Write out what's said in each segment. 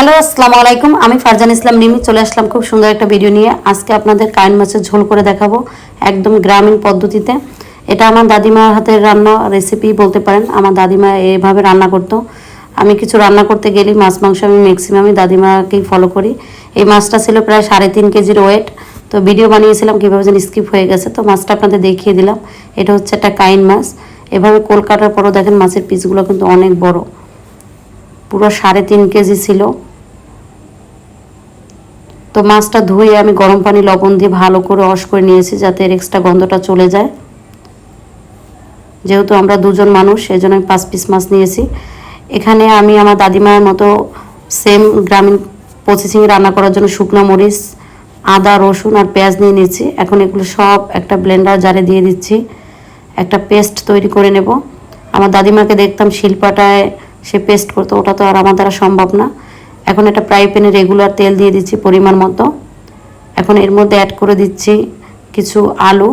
Hello, আসসালামু আলাইকুম। আমি ফারজান ইসলাম রিমি চলে আসলাম খুব সুন্দর একটা ভিডিও নিয়ে। আজকে আপনাদের কাইন মাছের ঝোল করে দেখাবো একদম গ্রামীণ পদ্ধতিতে। এটা আমার দাদিমার হাতের রান্না রেসিপি বলতে পারেন। আমার দাদিমা এভাবে রান্না করতো। আমি কিছু রান্না করতে গেলে মাছ, মাংস আমি ম্যাক্সিমামই দাদিমাকেই ফলো করি। এই মাছটা ছিল প্রায় সাড়ে তিন কেজির ওয়েট তো ভিডিও বানিয়েছিলাম, কীভাবে যেন স্কিপ হয়ে গেছে। তো মাছটা আপনাদের দেখিয়ে দিলাম। এটা হচ্ছে একটা কাইন মাছ। এভাবে কলকাতার পরও দেখেন মাছের পিসগুলো কিন্তু অনেক বড়। পুরো সাড়ে তিন কেজি ছিল। তো মাছটা ধুয়ে আমি গরম পানি, লবণ দিয়ে ভালো করে ওয়াশ করে নিয়েছি যাতে এর এক্সট্রা গন্ধটা চলে যায়। যেহেতু আমরা দুজন মানুষ সেই জন্য আমি পাঁচ পিস মাছ নিয়েছি। এখানে আমি আমার দাদিমার মতো সেম গ্রামীণ প্রসেসিং রান্না করার জন্য শুকনো মরিচ, আদা, রসুন আর পেঁয়াজ নিয়ে নিয়েছি। এখন এগুলো সব একটা ব্লেন্ডার জারে দিয়ে দিচ্ছি। একটা পেস্ট তৈরি করে নেব। আমার দাদিমাকে দেখতাম শিল্পাটায় সে পেস্ট করতো, ওটা তো আর আমার দ্বারা সম্ভব না। এখন একটা ফ্রাই প্যানে রেগুলার তেল দিয়ে দিচ্ছি পরিমাণ মতো। এখন এর মধ্যে অ্যাড করে দিচ্ছি কিছু আলু।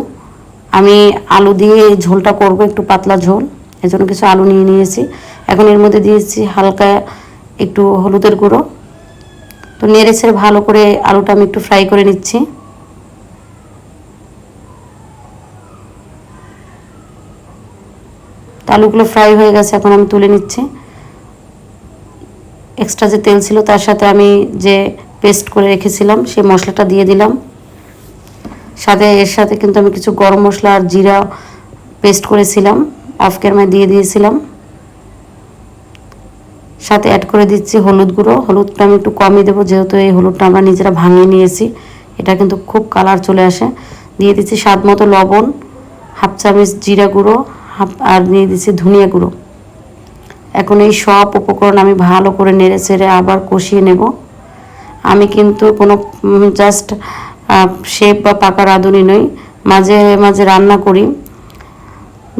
আমি আলু দিয়ে ঝোলটা করব একটু পাতলা ঝোল, এজন্য কিছু আলু নিয়ে নিয়েছি। এখন এর মধ্যে দিয়েছি হালকা একটু হলুদের গুঁড়ো। তো নেড়ে ছেড়ে ভালো করে আলুটা আমি একটু ফ্রাই করে নিচ্ছি। আলুগুলো ফ্রাই হয়ে গেছে, এখন আমি তুলে নিচ্ছি। এক্সট্রা যে তেল ছিল তার সাথে আমি যে পেস্ট করে রেখেছিলাম, সেই মশলাটা দিয়ে দিলাম। সাথে এর সাথে কিন্তু আমি কিছু গরম মশলা আর জিরা পেস্ট করেছিলাম অফ দিয়ে দিয়েছিলাম। সাথে অ্যাড করে দিচ্ছি হলুদ গুঁড়ো। হলুদটা আমি একটু কমই দেবো, যেহেতু এই হলুদটা আমরা নিজেরা ভাঙিয়ে নিয়েছি। এটা কিন্তু খুব কালার চলে আসে। দিয়ে দিচ্ছি স্বাদ মতো লবণ, হাফ চামচ জিরা গুঁড়ো, হাফ আর দিয়ে দিচ্ছি ধনিয়া গুঁড়ো। এখন এই সব উপকরণ আমি ভালো করে নেড়ে চেড়ে আবার কষিয়ে নেব। আমি কিন্তু কোনো জাস্ট শেপ বা পাকা রাঁধুনি নই। মাঝে মাঝে রান্না করি।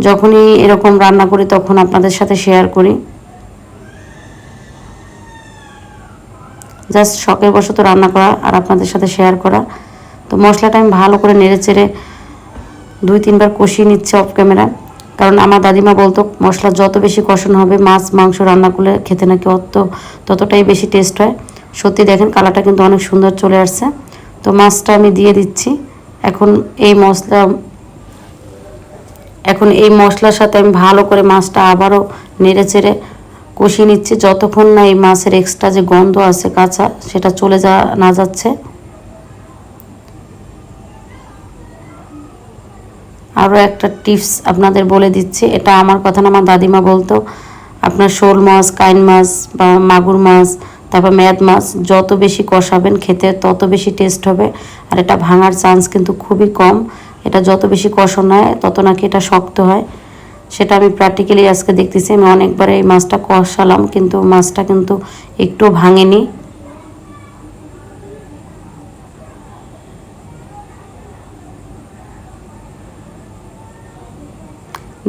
যখনই এরকম রান্না করি তখন আপনাদের সাথে শেয়ার করি। জাস্ট শখের বশত রান্না করা আর আপনাদের সাথে শেয়ার করা। তো মশলাটা আমি ভালো করে নেড়ে চেড়ে দুই তিনবার কষিয়ে নিচ্ছে অফ ক্যামেরা কারণ আমার দাদিমা বলতো, মশলা যত বেশি কষানো হবে, মাছ, মাংস রান্না করলে খেতে নাকি অত, ততটাই বেশি টেস্ট হয়। সত্যি দেখেন কালারটা কিন্তু অনেক সুন্দর চলে আসছে। তো মাছটা আমি দিয়ে দিচ্ছি। এখন এই মশলা, এখন এই মশলার সাথে আমি ভালো করে মাছটা আবারও নেড়ে চেড়ে কষিয়ে নিচ্ছি। যতক্ষণ না এই মাছের এক্সট্রা যে গন্ধ আছে কাঁচা, সেটা চলে যা, না যাচ্ছে। আরও একটা টিপস আপনাদের বলে দিচ্ছি। এটা আমার কথা না, আমার দাদিমা বলতো। আপনার শোল মাছ, কাইন মাছ বা মাগুর মাছ, তারপর ম্যাদ মাছ, যত বেশি কষাবেন খেতে তত বেশি টেস্ট হবে। আর এটা ভাঙার চান্স কিন্তু খুবই কম। এটা যত বেশি কষানো হয়, তত নাকি এটা শক্ত হয়। সেটা আমি প্র্যাকটিক্যালি আজকে দেখতেছি। আমি অনেকবার এই মাছটা কষালাম, কিন্তু মাছটা কিন্তু একটু ভাঙেনি।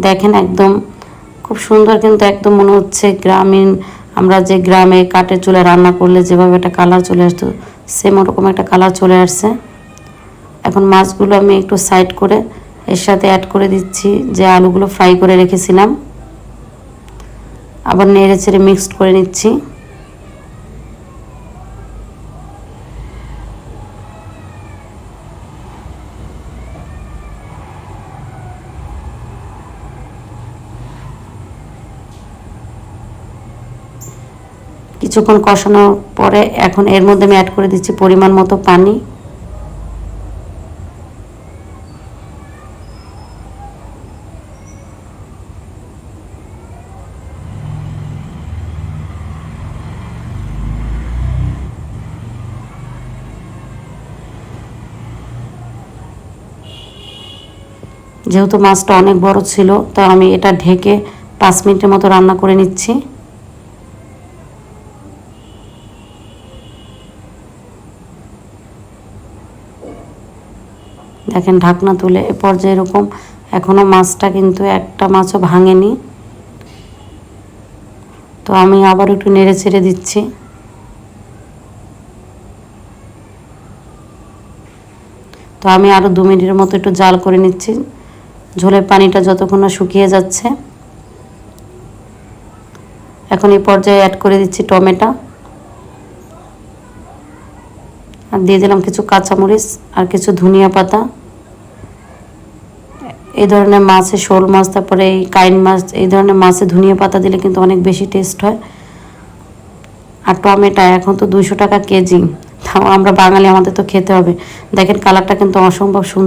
দেখেন একদম খুব সুন্দর কিন্তু একদম মনে হচ্ছে গ্রামীণ, আমরা যে গ্রামে কাঠের চুলে রান্না করলে যেভাবে একটা কালার চলে আসতো সেম ওরকম একটা কালার চলে আসছে। এখন মাছগুলো আমি একটু সাইড করে এর সাথে অ্যাড করে দিচ্ছি, যে আলুগুলো ফ্রাই করে রেখেছিলাম। আবার নেড়ে ছেড়ে মিক্সড করে নিচ্ছি। কিছুক্ষণ কষানোর পরে এখন এর মধ্যে আমি অ্যাড করে দিচ্ছি পরিমাণ মতো পানি। যেহেতু মাছটা অনেক বড় ছিল, তো আমি এটা ঢেকে পাঁচ মিনিটের মতো রান্না করে নিচ্ছি। দেখেন ঢাকনা তুলে, এ পর্যায়ে এরকম এখনও মাছটা কিন্তু একটা মাছও ভাঙেনি। তো আমি আবার একটু নেড়ে ছেড়ে দিচ্ছি। তো আমি আরও দু মিনিটের মতো একটু জাল করে নিচ্ছি। ঝোলের পানিটা যতক্ষণ না শুকিয়ে যাচ্ছে। এখন এই পর্যায়ে অ্যাড করে দিচ্ছি টমেটো। আর দিয়ে দিলাম কিছু কাঁচামরিচ আর কিছু ধনিয়া পাতা। এই ধরনের মাছে শোল মাছ, তারপরে এই কাইন মাছ, এই ধরনের মাছে ধনিয়া পাতা দিলে কিন্তু অনেক বেশি টেস্ট হয়। আর টমেটা এখন তো দুশো টাকা কেজি। তাও আমরা বাঙালি, আমাদের তো খেতে হবে। দেখেন কালারটা কিন্তু অসম্ভব সুন্দর